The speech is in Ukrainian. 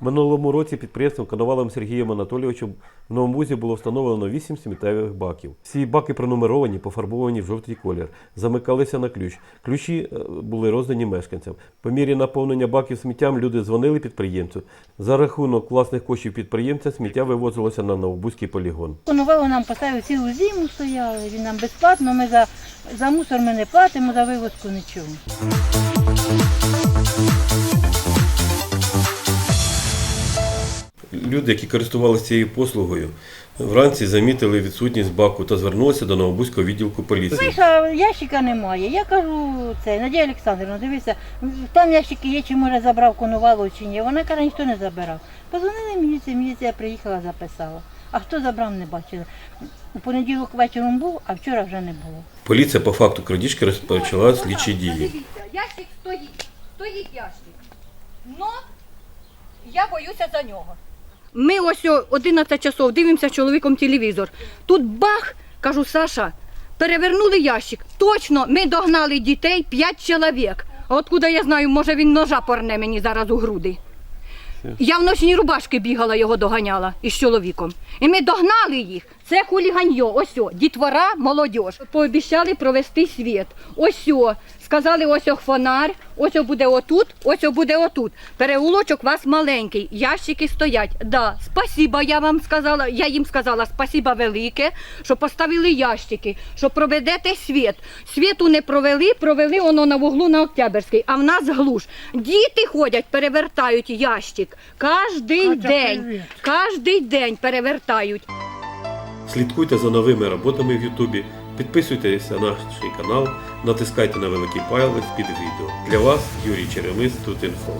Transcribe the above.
Минулому році підприємством Коновалом Сергієм Анатолійовичем в Новому Бузі було встановлено 8 сміттєвих баків. Всі баки пронумеровані, пофарбовані в жовтий колір, замикалися на ключ. Ключі е, були роздані мешканцям. По мірі наповнення баків сміттям люди дзвонили підприємцю. За рахунок власних коштів підприємця сміття вивозилося на Новобузький полігон. Коновало нам поставив цілу зиму стояли, він нам безплатно, ми за, за мусор ми не платимо, за вивозку нічого. Люди, які користувалися цією послугою, вранці замітили відсутність баку та звернулися до Новобузького відділку поліції. Вийшла, ящика немає. Я кажу, це Надія Олександрівна, дивися, там ящики є, чи може забрав конувало, чи ні. Вона каже, ніхто не забирав. Позвонили міліції, міліція приїхала, записала. А хто забрав, не бачили. У понеділок вечором був, а вчора вже не було. Поліція по факту крадіжки розпочала слідчі дії. Дивіться, ящик стоїть, стоїть ящик. Но я боюся за нього. Ми ось о 11 часов дивимося з чоловіком телевізор. Тут бах, кажу, Саша, перевернули ящик. Точно, ми догнали дітей 5 чоловік. А откуда я знаю, може він ножа порне мені зараз у груди. Я в ночній рубашки бігала, його доганяла із чоловіком. І ми догнали їх. Це хуліганьо. Ось о, дітвора, молодь. Пообіцяли провести світ. Ось о, сказали, ось о фонарь, ось о буде отут, ось о буде отут. Переулочок у вас маленький, ящики стоять. Да, спасіба, я вам сказала. Я їм сказала спасіба велике, що поставили ящики, що проведете світ. Світу не провели, провели воно на вуглу на Октябрьській, а в нас глуш. Діти ходять, перевертають ящик. Кожний день. Кожний день перевертають. Слідкуйте за новими роботами в Ютубі, підписуйтесь на наш канал, натискайте на великий палець під відео. Для вас Юрій Черемис тут інфо.